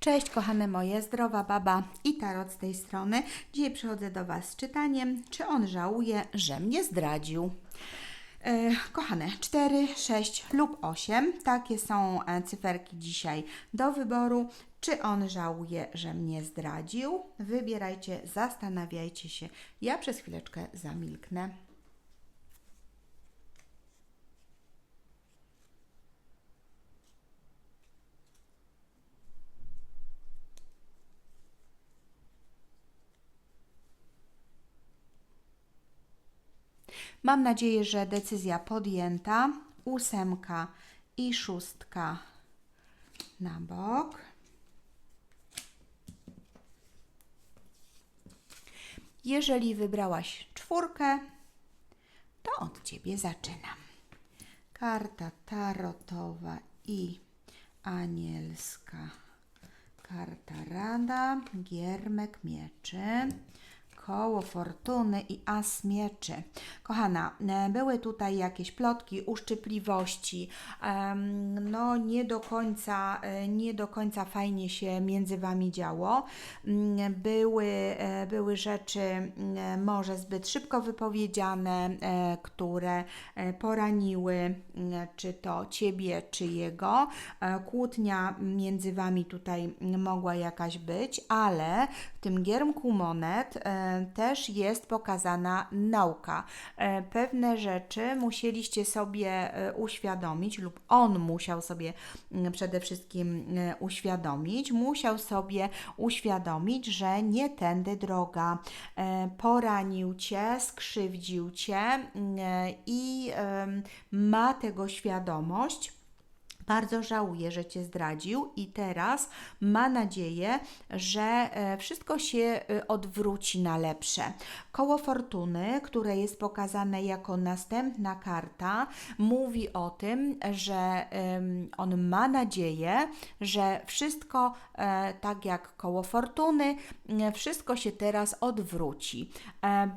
Cześć kochane moje, zdrowa baba i tarot z tej strony. Dzisiaj przychodzę do Was z czytaniem, czy on żałuje, że mnie zdradził. E, kochane, 4, 6 lub 8, takie są e, cyferki dzisiaj do wyboru. Czy on żałuje, że mnie zdradził? Wybierajcie, zastanawiajcie się. Ja przez chwileczkę zamilknę. Mam nadzieję, że decyzja podjęta. Ósemka i szóstka na bok. Jeżeli wybrałaś czwórkę, to od Ciebie zaczynam. Karta tarotowa i anielska. Karta rada, giermek mieczy koło fortuny i as mieczy. Kochana, e, były tutaj jakieś plotki, uszczypliwości, no nie do końca, e, nie do końca fajnie się między Wami działo. Mm, były, e, były rzeczy mm, może zbyt szybko wypowiedziane, które poraniły mm, czy to Ciebie, czy jego. Kłótnia między Wami tutaj mogła jakaś być, ale w tym giermku monet też jest pokazana nauka. E, pewne rzeczy musieliście sobie e, uświadomić, lub on musiał sobie mm, przede wszystkim e, uświadomić, musiał sobie uświadomić, że nie tędy droga. Poranił cię, skrzywdził cię mm, i ma tego świadomość bardzo żałuje, że Cię zdradził i teraz ma nadzieję, że e, wszystko się e, odwróci na lepsze. Koło fortuny, które jest pokazane jako następna karta, mówi o tym, że on ma nadzieję, że wszystko e, tak jak koło fortuny, wszystko się teraz odwróci.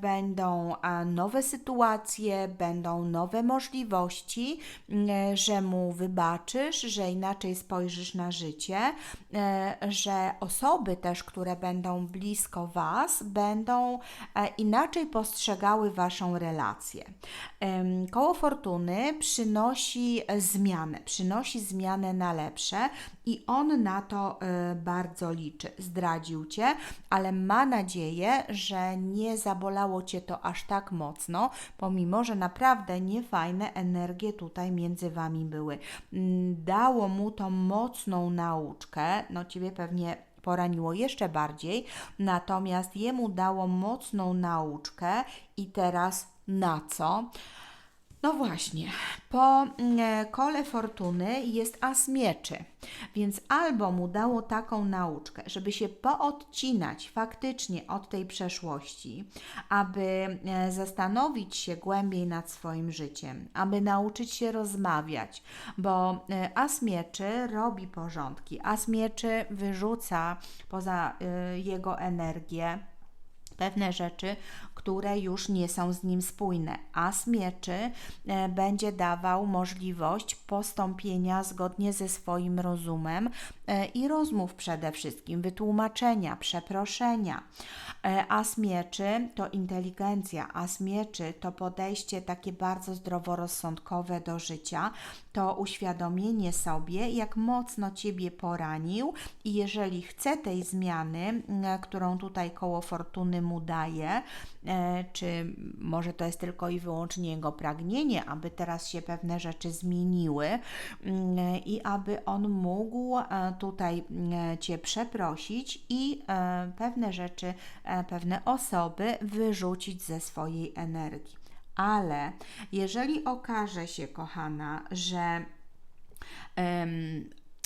Będą nowe sytuacje, będą nowe możliwości, że mu wybaczy że inaczej spojrzysz na życie, e, że osoby też, które będą blisko Was, będą e, inaczej postrzegały Waszą relację. Koło fortuny przynosi zmianę, przynosi zmianę na lepsze i on na to e, bardzo liczy. Zdradził Cię, ale ma nadzieję, że nie zabolało Cię to aż tak mocno, pomimo, że naprawdę niefajne energie tutaj między Wami były. Dało mu tą mocną nauczkę, no Ciebie pewnie poraniło jeszcze bardziej, natomiast jemu dało mocną nauczkę i teraz na co? No właśnie, po mm, e, kole fortuny jest as mieczy, więc albo mu dało taką nauczkę, żeby się poodcinać faktycznie od tej przeszłości, aby e, zastanowić się głębiej nad swoim życiem, aby nauczyć się rozmawiać, bo e, as mieczy robi porządki, as mieczy wyrzuca poza jego energię pewne rzeczy, które już nie są z nim spójne. As mieczy e, będzie dawał możliwość postąpienia zgodnie ze swoim rozumem e, i rozmów przede wszystkim, wytłumaczenia, przeproszenia. E, as mieczy to inteligencja, as mieczy to podejście takie bardzo zdroworozsądkowe do życia, to uświadomienie sobie, jak mocno Ciebie poranił i jeżeli chce tej zmiany, którą tutaj koło fortuny mu daje, E, czy może to jest tylko i wyłącznie jego pragnienie, aby teraz się pewne rzeczy zmieniły mm, i aby on mógł e, tutaj e, Cię przeprosić i pewne rzeczy, pewne osoby wyrzucić ze swojej energii. Ale jeżeli okaże się, kochana, że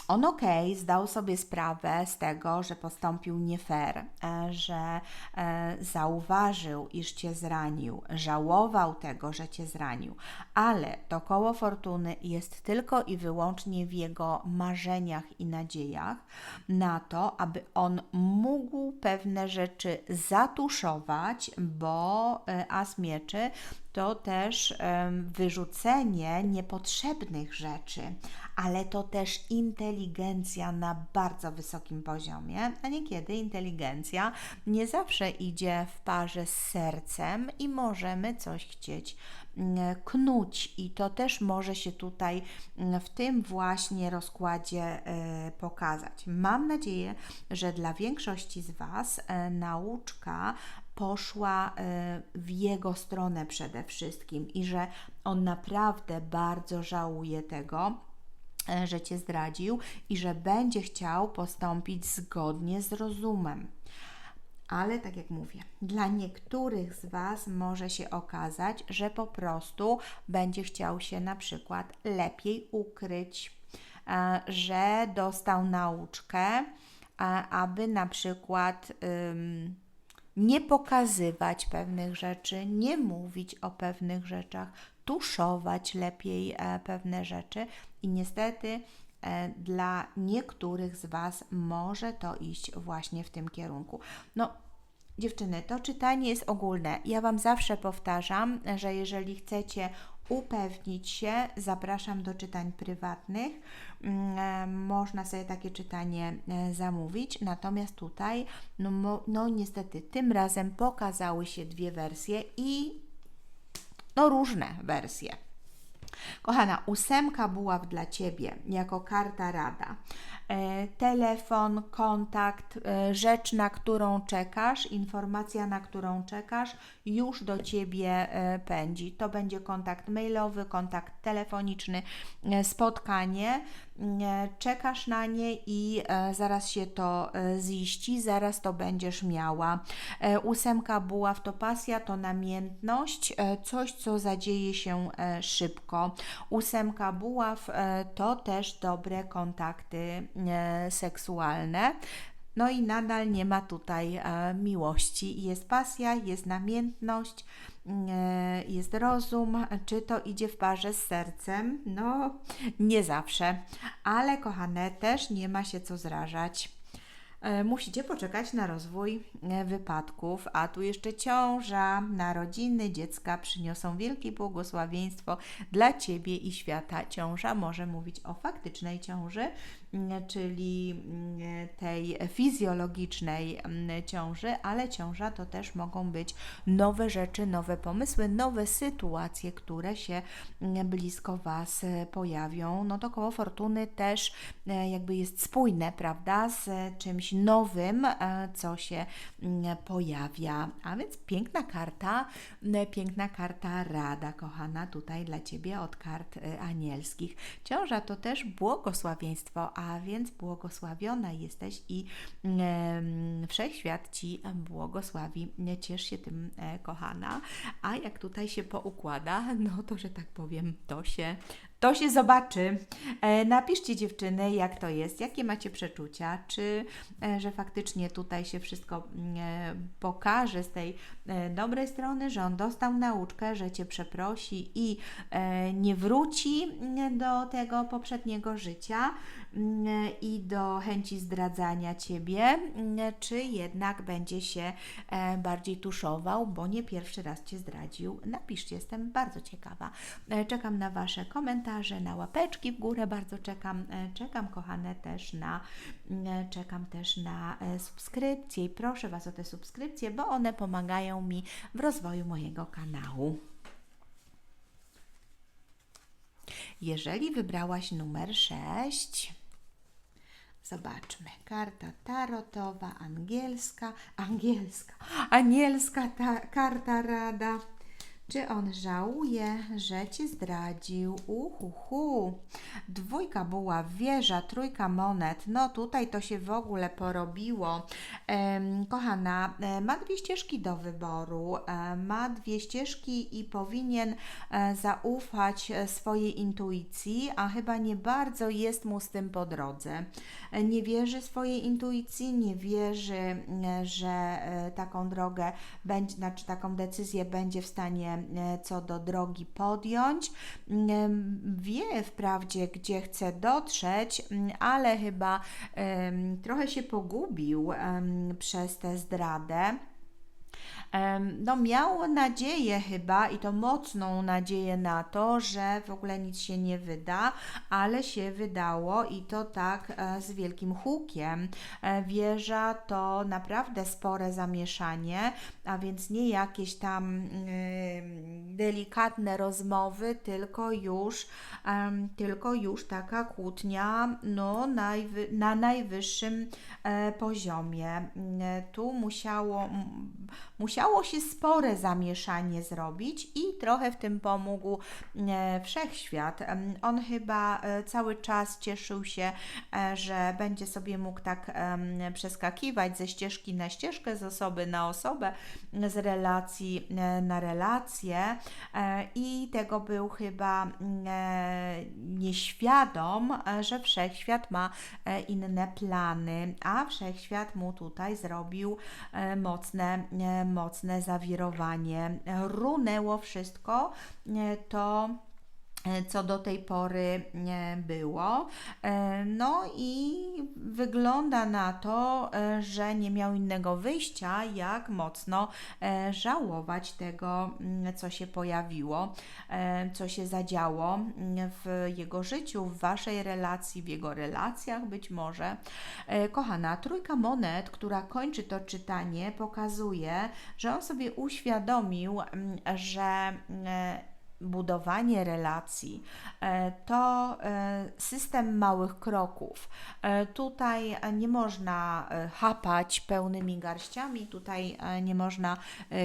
on ok, zdał sobie sprawę z tego, że postąpił nie fair, e, że e, zauważył, iż cię zranił, żałował tego, że cię zranił, ale to koło fortuny jest tylko i wyłącznie w jego marzeniach i nadziejach na to, aby on mógł pewne rzeczy zatuszować, bo e, as mieczy to też wyrzucenie niepotrzebnych rzeczy, ale to też inteligencja na bardzo wysokim poziomie, a niekiedy inteligencja nie zawsze idzie w parze z sercem i możemy coś chcieć mm, knuć i to też może się tutaj mm, w tym właśnie rozkładzie e, pokazać. Mam nadzieję, że dla większości z Was e, nauczka poszła e, w jego stronę przede wszystkim i że on naprawdę bardzo żałuje tego, e, że cię zdradził i że będzie chciał postąpić zgodnie z rozumem. Ale tak jak mówię, dla niektórych z Was może się okazać, że po prostu będzie chciał się na przykład lepiej ukryć, e, że dostał nauczkę, aby na przykład. Nie pokazywać pewnych rzeczy, nie mówić o pewnych rzeczach, tuszować lepiej e, pewne rzeczy i niestety e, dla niektórych z Was może to iść właśnie w tym kierunku. No, Dziewczyny, to czytanie jest ogólne. Ja Wam zawsze powtarzam, że jeżeli chcecie upewnić się, zapraszam do czytań prywatnych. Mm, e, Można sobie takie czytanie e, zamówić. Natomiast tutaj, no, no niestety, tym razem pokazały się dwie wersje i no różne wersje. Kochana, ósemka buław dla Ciebie jako karta rada. E, telefon, kontakt, e, rzecz, na którą czekasz, informacja, na którą czekasz, już do Ciebie e, pędzi. To będzie kontakt mailowy, kontakt telefoniczny, spotkanie. Czekasz na nie i e, zaraz się to e, ziści, zaraz to będziesz miała. E, ósemka buław to pasja, to namiętność, coś, co zadzieje się szybko. Ósemka buław to też dobre kontakty seksualne. No i nadal nie ma tutaj miłości. Jest pasja, jest namiętność, jest rozum. Czy to idzie w parze z sercem? No, nie zawsze. Ale kochane, też nie ma się co zrażać. E, Musicie poczekać na rozwój e, wypadków, a tu jeszcze ciąża, narodziny dziecka przyniosą wielkie błogosławieństwo dla Ciebie i świata. Ciąża może mówić o faktycznej ciąży, czyli tej fizjologicznej ciąży, ale ciąża to też mogą być nowe rzeczy, nowe pomysły, nowe sytuacje, które się blisko Was e, pojawią. No to koło fortuny też jakby jest spójne, prawda, z czymś nowym, e, co się mm, pojawia. A więc piękna karta, piękna karta rada, kochana, tutaj dla Ciebie od kart e, anielskich. Ciąża to też błogosławieństwo, a więc błogosławiona jesteś i wszechświat Ci błogosławi. Ciesz się tym, e, kochana. A jak tutaj się poukłada, no to, że tak powiem, to się to się zobaczy. E, napiszcie dziewczyny, jak to jest, jakie macie przeczucia, czy e, że faktycznie tutaj się wszystko mm, e, pokaże z tej dobrej strony, że on dostał nauczkę, że cię przeprosi i nie wróci mm, do tego poprzedniego życia i do chęci zdradzania ciebie, mm, czy jednak będzie się e, bardziej tuszował, bo nie pierwszy raz cię zdradził. Napiszcie, jestem bardzo ciekawa. E, Czekam na Wasze komentarze, na łapeczki w górę, bardzo czekam. E, Czekam, kochane, też na, mm, czekam też na subskrypcje i proszę Was o te subskrypcje, bo one pomagają mi w rozwoju mojego kanału. Jeżeli wybrałaś numer 6, zobaczmy. Karta tarotowa, angielska, angielska, anielska ta, karta rada. Czy on żałuje, że cię zdradził? Uhuhu. Dwójka buła, wieża, trójka monet. No tutaj to się w ogóle porobiło. Em, kochana, e, ma dwie ścieżki do wyboru. E, ma dwie ścieżki i powinien e, zaufać e, swojej intuicji, a chyba nie bardzo jest mu z tym po drodze. E, Nie wierzy swojej intuicji, nie wierzy, e, że e, taką drogę będzie, znaczy taką decyzję będzie w stanie e, co do drogi podjąć. Mm, Wie wprawdzie, gdzie chce dotrzeć, ale chyba trochę się pogubił przez tę zdradę. No miał nadzieję chyba i to mocną nadzieję na to, że w ogóle nic się nie wyda, ale się wydało i to tak e, z wielkim hukiem. E, Wieża to naprawdę spore zamieszanie, a więc nie jakieś tam delikatne rozmowy, tylko już, tylko już taka kłótnia no, na najwyższym e, poziomie. Mm, Tu musiało, m, musiało się spore zamieszanie zrobić i trochę w tym pomógł e, wszechświat. On chyba e, cały czas cieszył się, e, że będzie sobie mógł tak przeskakiwać ze ścieżki na ścieżkę, z osoby na osobę, z relacji na relację e, i tego był chyba nieświadom, że wszechświat ma inne plany, a wszechświat mu tutaj zrobił e, mocne, mocne zawirowanie. Runęło wszystko e, to co do tej pory było. E, No i wygląda na to, e, że nie miał innego wyjścia, jak mocno e, żałować tego, mm, co się pojawiło, e, co się zadziało mm, w jego życiu, w waszej relacji, w jego relacjach być może. E, Kochana, trójka monet, która kończy to czytanie, pokazuje, że on sobie uświadomił, mm, że e, budowanie relacji e, to e, system małych kroków. E, Tutaj nie można chapać pełnymi garściami, tutaj nie można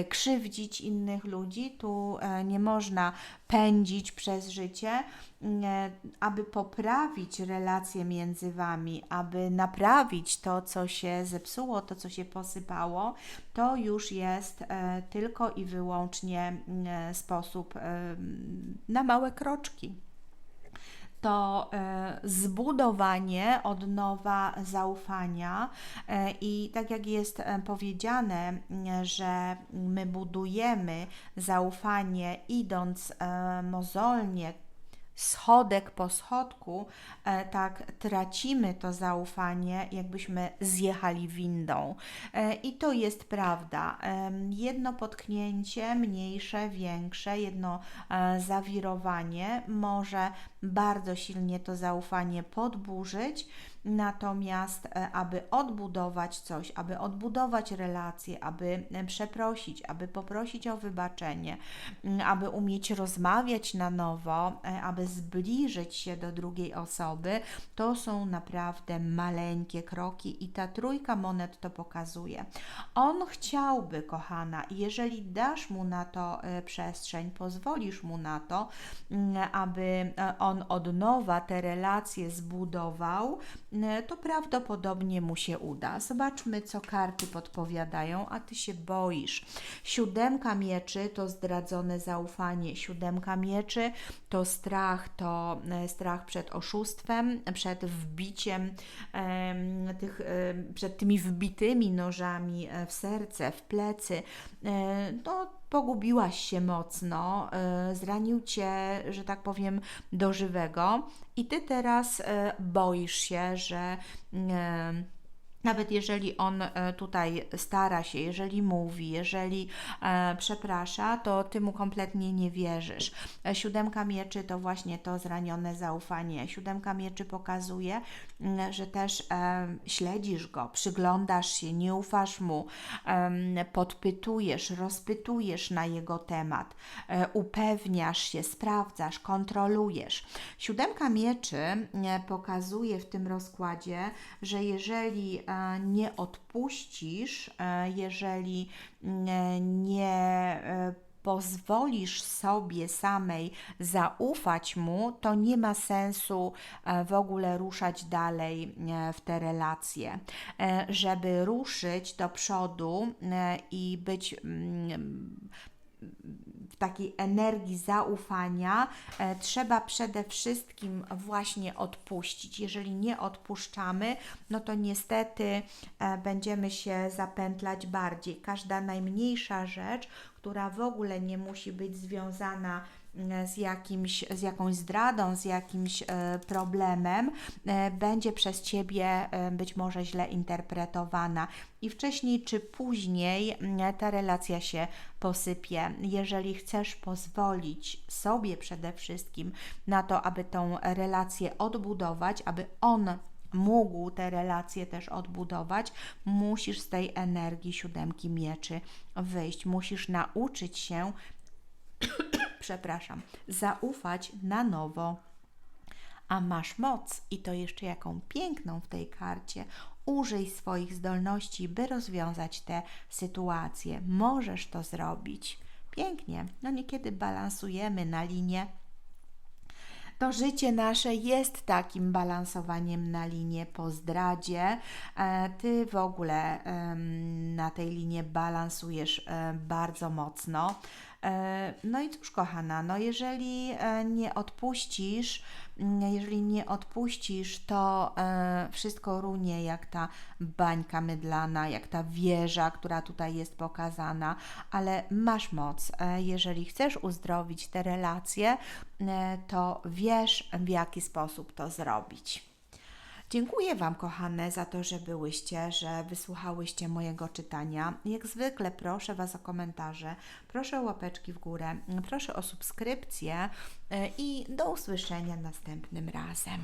krzywdzić innych ludzi, tu nie można pędzić przez życie, e, aby poprawić relacje między Wami, aby naprawić to, co się zepsuło, to, co się posypało, to już jest e, tylko i wyłącznie e, sposób na małe kroczki to e, zbudowanie od nowa zaufania. E, i tak jak jest e, powiedziane, że my budujemy zaufanie idąc mozolnie, schodek po schodku, e, tak tracimy to zaufanie, jakbyśmy zjechali windą. E, I to jest prawda. Em, Jedno potknięcie, mniejsze, większe, jedno e, zawirowanie może bardzo silnie to zaufanie podburzyć. Natomiast, e, aby odbudować coś, aby odbudować relacje, aby e, przeprosić, aby poprosić o wybaczenie, aby umieć rozmawiać na nowo, e, aby zbliżyć się do drugiej osoby, to są naprawdę maleńkie kroki i ta trójka monet to pokazuje. On chciałby, kochana, jeżeli dasz mu na to przestrzeń, pozwolisz mu na to, aby on od nowa te relacje zbudował, to prawdopodobnie mu się uda. Zobaczmy, co karty podpowiadają, a ty się boisz. Siódemka mieczy to zdradzone zaufanie, siódemka mieczy to strach, to e, strach przed oszustwem, przed wbiciem em, tych, przed tymi wbitymi nożami e, w serce, w plecy. E, No, pogubiłaś się mocno, e, zranił cię, że tak powiem, do żywego, i ty teraz e, boisz się, że. Nawet jeżeli on e, tutaj stara się, jeżeli mówi, jeżeli e, przeprasza, to ty mu kompletnie nie wierzysz. E, Siódemka mieczy to właśnie to zranione zaufanie. Siódemka mieczy pokazuje, mm, że też śledzisz go, przyglądasz się, nie ufasz mu, podpytujesz, rozpytujesz na jego temat, upewniasz się, sprawdzasz, kontrolujesz. Siódemka mieczy e, pokazuje w tym rozkładzie, że jeżeli nie odpuścisz, e, jeżeli mm, nie e, pozwolisz sobie samej zaufać mu, to nie ma sensu e, w ogóle ruszać dalej e, w te relacje. E, Żeby ruszyć do przodu e, i być mm, w takiej energii zaufania e, trzeba przede wszystkim właśnie odpuścić. Jeżeli nie odpuszczamy, no to niestety e, będziemy się zapętlać bardziej. Każda najmniejsza rzecz, która w ogóle nie musi być związana e, z, jakimś, z jakąś zdradą, z jakimś e, problemem, e, będzie przez Ciebie e, być może źle interpretowana i wcześniej czy później mm, ta relacja się posypie. Jeżeli chcesz pozwolić sobie przede wszystkim na to, aby tą relację odbudować, aby on mógł te relacje też odbudować, musisz z tej energii siódemki mieczy wyjść. Musisz nauczyć się, przepraszam, zaufać na nowo. A masz moc i to jeszcze jaką piękną w tej karcie. Użyj swoich zdolności, by rozwiązać te sytuacje. Możesz to zrobić. Pięknie. No niekiedy balansujemy na linie to życie nasze jest takim balansowaniem na linie po zdradzie. E, ty w ogóle na tej linie balansujesz e, bardzo mocno. E, no i cóż, kochana, no jeżeli nie odpuścisz, mm, jeżeli nie odpuścisz, to wszystko runie jak ta bańka mydlana, jak ta wieża, która tutaj jest pokazana, ale masz moc. Jeżeli chcesz uzdrowić te relacje, to wiesz, w jaki sposób to zrobić. Dziękuję Wam, kochane, za to, że byłyście, że wysłuchałyście mojego czytania. Jak zwykle proszę Was o komentarze, proszę o łapeczki w górę, proszę o subskrypcję e, i do usłyszenia następnym razem.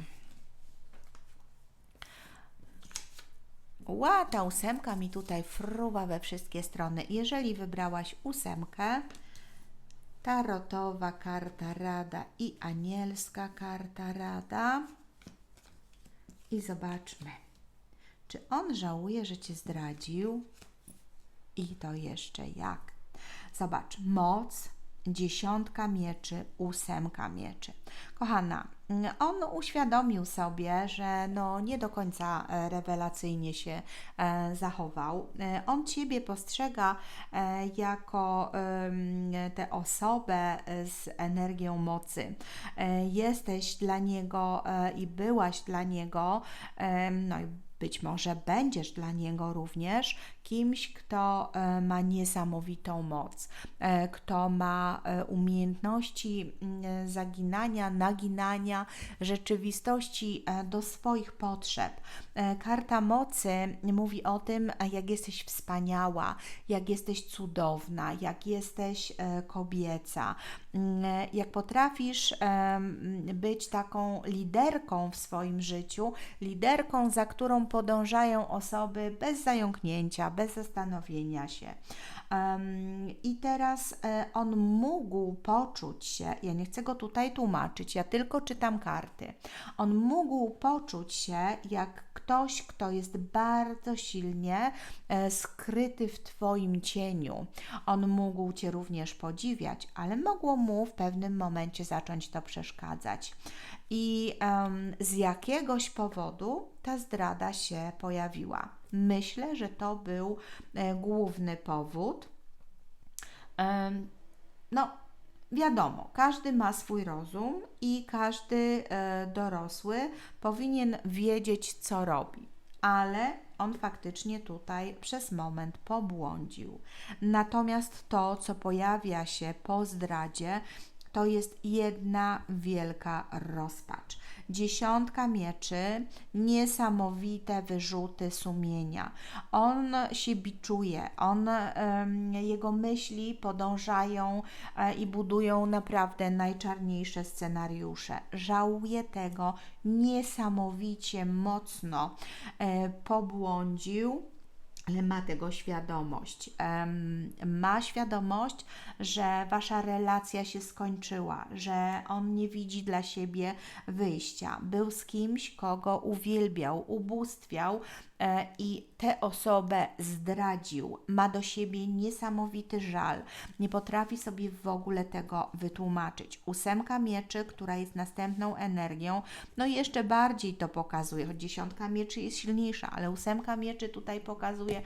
Ła, ta ósemka mi tutaj fruwa we wszystkie strony. Jeżeli wybrałaś ósemkę, tarotowa karta rada i anielska karta rada. I zobaczmy, czy on żałuje, że cię zdradził? I to jeszcze jak. Zobacz, moc, dziesiątka mieczy, ósemka mieczy. Kochana, on uświadomił sobie, że no nie do końca e, rewelacyjnie się e, zachował. E, on Ciebie postrzega jako tę osobę z energią mocy. Jesteś dla niego i byłaś dla niego, no i być może będziesz dla niego również kimś, kto e, ma niesamowitą moc, e, kto ma e, umiejętności mm, zaginania, naginania rzeczywistości do swoich potrzeb. Karta mocy mówi o tym, jak jesteś wspaniała, jak jesteś cudowna, jak jesteś kobieca, mm, jak potrafisz być taką liderką w swoim życiu, liderką, za którą podążają osoby bez zająknięcia, bez zastanowienia się. I teraz e, on mógł poczuć się, ja nie chcę go tutaj tłumaczyć, ja tylko czytam karty. On mógł poczuć się jak ktoś, kto jest bardzo silnie e, skryty w Twoim cieniu. On mógł Cię również podziwiać, ale mogło mu w pewnym momencie zacząć to przeszkadzać. I um, z jakiegoś powodu ta zdrada się pojawiła. Myślę, że to był e, główny powód. No, wiadomo, każdy ma swój rozum i każdy e, dorosły powinien wiedzieć, co robi, ale on faktycznie tutaj przez moment pobłądził. Natomiast to, co pojawia się po zdradzie, to jest jedna wielka rozpacz. Dziesiątka mieczy, niesamowite wyrzuty sumienia. On się biczuje, on, jego myśli podążają e, i budują naprawdę najczarniejsze scenariusze. Żałuje tego niesamowicie mocno. E, pobłądził ale ma tego świadomość. ma świadomość, że wasza relacja się skończyła, że on nie widzi dla siebie wyjścia. Był z kimś, kogo uwielbiał, ubóstwiał, i tę osobę zdradził, ma do siebie niesamowity żal, nie potrafi sobie w ogóle tego wytłumaczyć. Ósemka mieczy, która jest następną energią, no i jeszcze bardziej to pokazuje, choć dziesiątka mieczy jest silniejsza, ale ósemka mieczy tutaj pokazuje,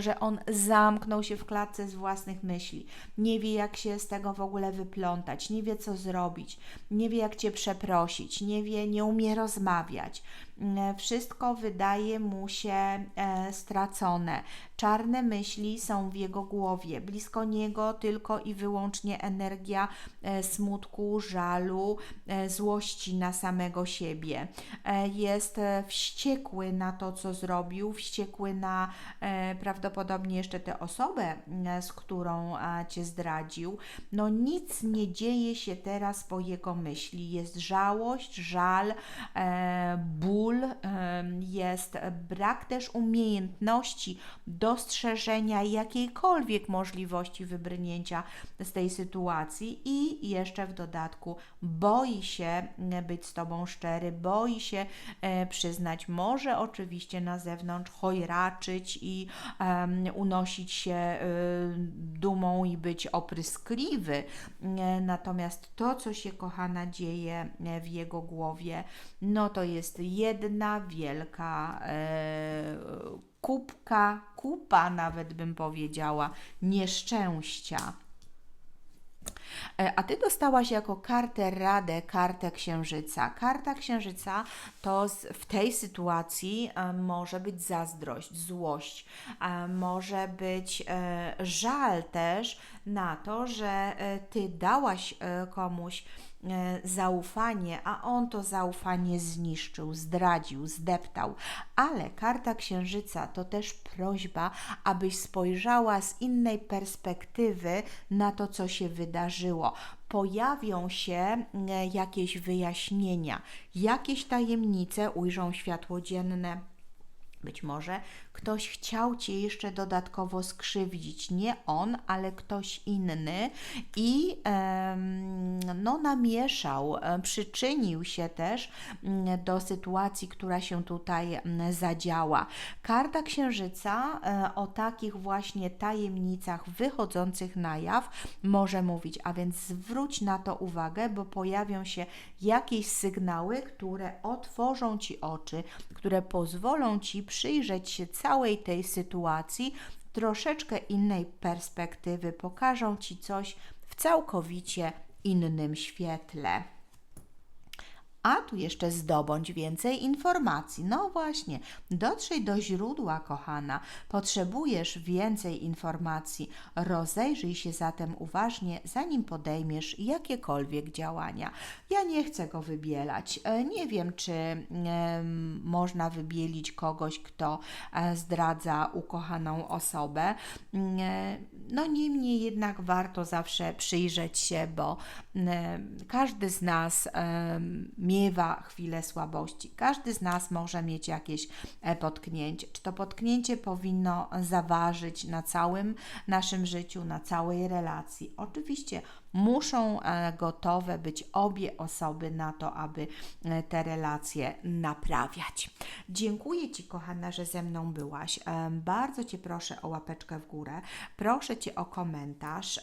że on zamknął się w klatce z własnych myśli, nie wie jak się z tego w ogóle wyplątać, nie wie co zrobić, nie wie jak Cię przeprosić, nie wie, nie umie rozmawiać. Mm, Wszystko wydaje mu się e, stracone. Czarne myśli są w jego głowie. Blisko niego tylko i wyłącznie energia e, smutku, żalu, e, złości na samego siebie. E, Jest wściekły na to, co zrobił, wściekły na prawdopodobnie jeszcze tę osobę, z którą cię zdradził. No nic nie dzieje się teraz po jego myśli. Jest żałość, żal, ból, jest brak też umiejętności dostrzeżenia jakiejkolwiek możliwości wybrnięcia z tej sytuacji. I jeszcze w dodatku boi się m, być z Tobą szczery, boi się e, przyznać, może oczywiście na zewnątrz chojraczyć i unosić się e, dumą i opryskliwy, opryskliwy, E, natomiast to, co się kochana dzieje w jego głowie, no to jest jedna wielka e, kubka, kupa nawet bym powiedziała, nieszczęścia. E, A ty dostałaś jako kartę radę kartę księżyca. Karta księżyca to w tej sytuacji e, może być zazdrość, złość, e, może być żal też na to, że ty dałaś komuś zaufanie, a on to zaufanie zniszczył, zdradził, zdeptał. Ale karta księżyca to też prośba, abyś spojrzała z innej perspektywy na to, co się wydarzyło. Pojawią się e, jakieś wyjaśnienia, jakieś tajemnice ujrzą światło dzienne. Być może ktoś chciał cię jeszcze dodatkowo skrzywdzić. Nie on, ale ktoś inny i no, namieszał, e, przyczynił się też mm, do sytuacji, która się tutaj mm, zadziała. Karta Księżyca e, o takich właśnie tajemnicach wychodzących na jaw może mówić, a więc zwróć na to uwagę, bo pojawią się jakieś sygnały, które otworzą ci oczy, które pozwolą ci przyjrzeć się całej tej sytuacji troszeczkę innej perspektywy, pokażą ci coś w całkowicie innym świetle. A tu jeszcze zdobądź więcej informacji. No właśnie, dotrzyj do źródła, kochana. Potrzebujesz więcej informacji. Rozejrzyj się zatem uważnie, zanim podejmiesz jakiekolwiek działania. Ja nie chcę go wybielać. E, Nie wiem, czy można wybielić kogoś, kto e, zdradza ukochaną osobę. Mm, e, No niemniej jednak warto zawsze przyjrzeć się, bo każdy z nas em, miewa chwilę słabości. Każdy z nas może mieć jakieś e, potknięcie. Czy to potknięcie powinno zaważyć na całym naszym życiu, na całej relacji? Oczywiście muszą e, gotowe być obie osoby na to, aby e, te relacje naprawiać. Dziękuję Ci, kochana, że ze mną byłaś. Bardzo Cię proszę o łapeczkę w górę, proszę Cię o komentarz,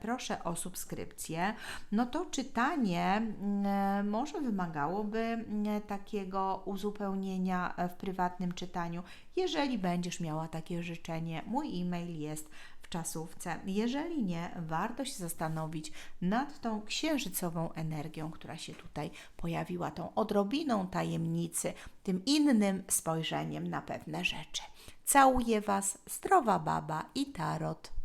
proszę o subskrypcję. No to czytanie mm, może wymagałoby mm, takiego uzupełnienia e, w prywatnym czytaniu. Jeżeli będziesz miała takie życzenie, mój e-mail jest w czasówce. Jeżeli nie, warto się zastanowić nad tą księżycową energią, która się tutaj pojawiła, tą odrobiną tajemnicy, tym innym spojrzeniem na pewne rzeczy. Całuję Was, zdrowa baba i tarot.